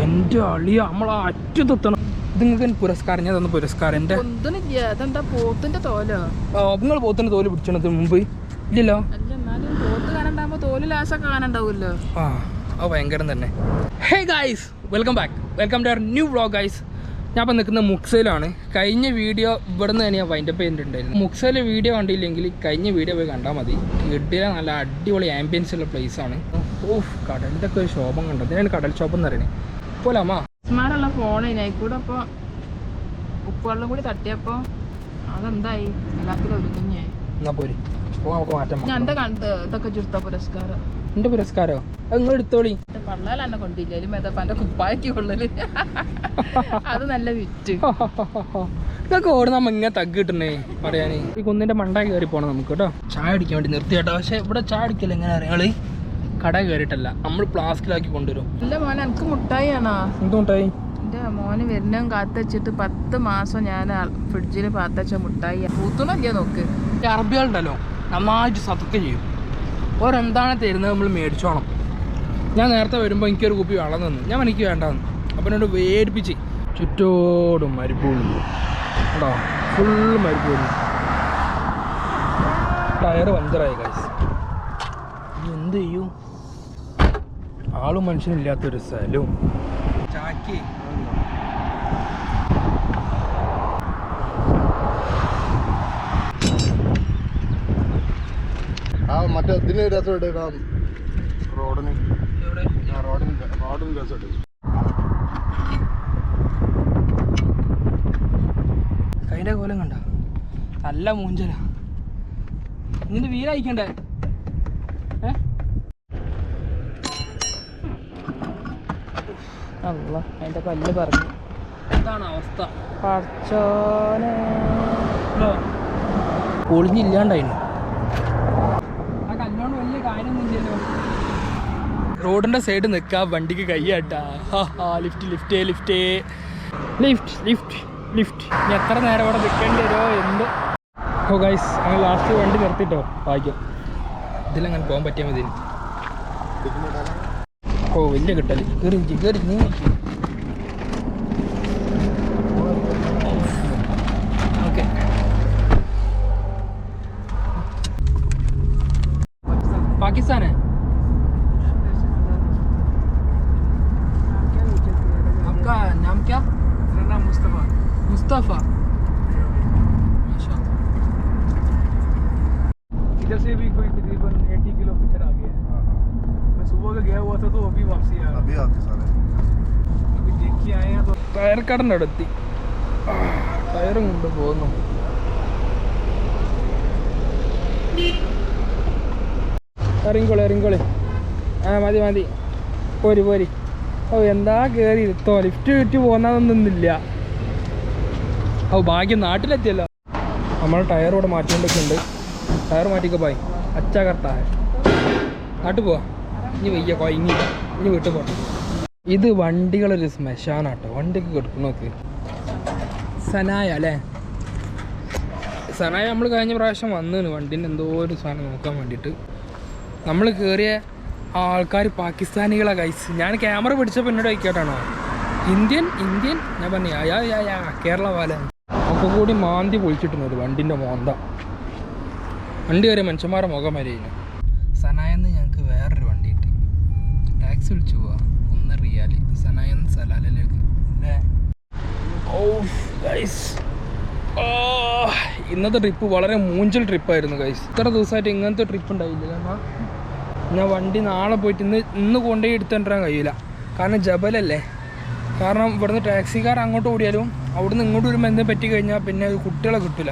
എന്റെ അളിയ നമ്മളെ അറ്റുതെത്തണം നിങ്ങൾക്ക് പുരസ്കാരം? ഞാൻ തന്ന പുരസ്കാരം? എന്റെ പോത്തിന്റെ തോലോ? നിങ്ങൾ പോത്തിന്റെ തോൽ പിടിച്ചത് മുമ്പ്. ഇല്ലല്ലോ? ആ അത് ഭയങ്കരം തന്നെ. Hey guys welcome back welcome to our new vlog guys ഞാൻ ഇപ്പം നിൽക്കുന്ന മുക്സയിലാണ്. കഴിഞ്ഞ വീഡിയോ ഇവിടെ നിന്ന് തന്നെ ഞാൻ വൈൻഡപ്പ് ചെയ്തിട്ടുണ്ടായിരുന്നു മുക്സയിലെ വീഡിയോ കണ്ടില്ലെങ്കിൽ കഴിഞ്ഞ വീഡിയോ പോയി കണ്ടാൽ മതി. കിട്ടിയ നല്ല അടിപൊളി ആംബിയൻസ് ഉള്ള ആണ്. ഓഫ് കടലിന്റെ ഒക്കെ ഒരു ശോഭം കണ്ടത് ഞാൻ കടൽ ശോഭം എന്ന് പറയുന്നത്. സ്മാരുള്ള ഫോൺ കൂടെ അപ്പൊ ഉപ്പുവെള്ളം കൂടി തട്ടിയപ്പോ അതെന്തായി? എല്ലാത്തിലും എന്നാ പോര്. അപ്പോൾ കണ്ട്? ഇതൊക്കെ ചുരുത്ത പുരസ്കാരം. പുരസ്കാരോ? അത് നിങ്ങൾ എടുത്തോളി. എന്റെ കൊണ്ടില്ലേ? കുപ്പായക്ക് കൊള്ളൽ. അത് നല്ല വിറ്റ്. ഇതൊക്കെ ഓടുന്ന നമ്മ ഇങ്ങനെ തഗ് കിട്ടണേ പറയാനേ. ഈ കുന്നിന്റെ മണ്ട കയറി പോണം നമുക്ക് കേട്ടോ. ചായ അടിക്കാൻ വേണ്ടി നിർത്തി കേട്ടോ. പക്ഷെ ഇവിടെ ചായ അടിക്കില്ല എങ്ങനെ അറിയാൾ കട കയറിയിട്ടല്ല. നമ്മൾ പ്ലാസ്റ്റിലാക്കി കൊണ്ടുവരും. എന്റെ മോനെ എനിക്ക് മുട്ടായി ആണോ മുട്ടായി? എന്റെ മോന് വരുന്നതും കാത്ത് വെച്ചിട്ട് പത്ത് മാസം ഞാൻ ഫ്രിഡ്ജിൽ പാത്ത് വെച്ച മുട്ടായി പൂത്തണില്ല നോക്ക്. ഈ അറബികളുണ്ടല്ലോ നന്നായിട്ട് സതൊക്കെ ചെയ്യും. ഓരെന്താണ് തരുന്നത് നമ്മൾ മേടിച്ചോണം. ഞാൻ നേരത്തെ വരുമ്പോൾ എനിക്കൊരു കുപ്പി വെള്ളം തന്നു. ഞാൻ എനിക്ക് വേണ്ടാന്ന്. അപ്പം എന്നോട് വേടിപ്പിച്ച്. ചുറ്റോടും മരുപ്പൂളി കേട്ടോ ഫുൾ മരുപ്പൂളി ടയർ പഞ്ചറായി കഴിച്ചു എന്ത് ചെയ്യും? ആളും മനുഷ്യനില്ലാത്തൊരു സ്ഥലവും. ചാക്കി. ആ മറ്റേ ഇതിന് രസമുണ്ട്. റോഡിന്. റോഡിന് റോഡിന് രസമുണ്ട്. കൈന്റെ കോലം കണ്ട? നല്ല മൂഞ്ചല. ഇതിന്റെ വീലയക്കണ്ടേ ഏ? അല്ല അതിന്റെ പല്ല് പറഞ്ഞു. എന്താണ് അവസ്ഥ? പടച്ചോനെ. പൊളിഞ്ഞില്ലാണ്ടായിരുന്നു ആ കല്ലോണ്ട് വലിയ കാര്യമൊന്നുമില്ലല്ലോ. റോഡിന്റെ സൈഡ് നിൽക്കാ വണ്ടിക്ക് കൈയാട്ടാ lift lift lift. Lift lift lift. ഇനി എത്ര നേരം അവിടെ നിൽക്കേണ്ടി വരുമോ എന്ത്? ഓ ഗൈസ് അങ്ങനെ ലാസ്റ്റ് വണ്ടി നിർത്തിട്ടോ. ഭാഗ്യം. ഇതിലങ്ങനെ പോകാൻ പറ്റിയാൽ മതി. ഓ വലിയ കിട്ടല് കയറി ഇരിക്ക്, കയറി നീ ഓക്കെ पाकिस्तान है आपका नाम क्या मेरा नाम मुस्तफ़ा मुस्तफ़ा माशाल्लाह इधर से भी कोई वापसी आ रहा अभी आपके सारे हूँ अभी देख के आए हैं तो ടയർ കടൻ്റെ അടുത്തി ടയറും കൊണ്ട് പോകുന്നു ഇറങ്ങിക്കോളി ഇറങ്ങിക്കോളി ആ മതി മതി പോരി പോരി ഓ എന്താ കയറി ഇരുത്തോ ലിഫ്റ്റ് കിട്ടി പോന്നാന്നൊന്നുമില്ല ഓ ഭാഗ്യം നാട്ടിലെത്തിയല്ലോ നമ്മൾ ടയർ ഇവിടെ മാറ്റിക്കൊണ്ടൊക്കെ ഉണ്ട് ടയർ മാറ്റിക്കോ ബായ് അച്ഛ കർത്താ നാട്ടിൽ പോവാ ഇനി വയ്യ കൊയങ്ങി ഇനി വീട്ടിൽ പോകണം ഇത് വണ്ടികളൊരു ശ്മശാനാട്ടോ. വണ്ടിക്ക് കൊടുക്കണോക്ക് സനായ അല്ലേ? സനായ നമ്മൾ കഴിഞ്ഞ പ്രാവശ്യം വന്നിന്. വണ്ടീന്റെ എന്തോ ഒരു സാധനം നോക്കാൻ വേണ്ടിയിട്ട്. നമ്മൾ കയറിയ ആൾക്കാർ പാകിസ്ഥാനികളെ കൈസ് ഞാൻ ക്യാമറ പിടിച്ചപ്പോൾ എന്നോട് കഴിക്കാട്ടാണോ ഇന്ത്യൻ ഇന്ത്യൻ? ഞാൻ പറഞ്ഞു അയാ യാ കേരള പാല ഒക്കെ കൂടി മാന്തി പൊളിച്ചിട്ടുണ്ട് വണ്ടിന്റെ മോന്ത. വണ്ടി കയറിയ മനുഷ്യന്മാരുടെ മുഖം വരെ സനായെന്ന് ഞങ്ങൾക്ക് വേറൊരു വണ്ടി കിട്ടി ടാക്സി വിളിച്ചു പോവാ ഒന്ന് റിയാലി. സനായൻ സലാലിലേക്ക്. ഇന്നത്തെ ട്രിപ്പ് വളരെ മൂഞ്ചൽ ട്രിപ്പായിരുന്നു ഗൈസ് ഇത്ര ദിവസമായിട്ട് ഇങ്ങനത്തെ ട്രിപ്പ് ഉണ്ടായില്ല. കാരണം ഞാൻ വണ്ടി നാളെ പോയിട്ട് ഇന്ന് ഇന്ന് കൊണ്ടുപോയി എടുത്തിട്ടാൻ കഴിയില്ല. കാരണം ജബലല്ലേ. കാരണം ഇവിടുന്ന് ടാക്സിക്കാർ അങ്ങോട്ട് ഓടിയാലും അവിടുന്ന് ഇങ്ങോട്ട് വരുമ്പോൾ എന്തെങ്കിലും പറ്റി കഴിഞ്ഞാൽ പിന്നെ കുട്ടികളെ കിട്ടില്ല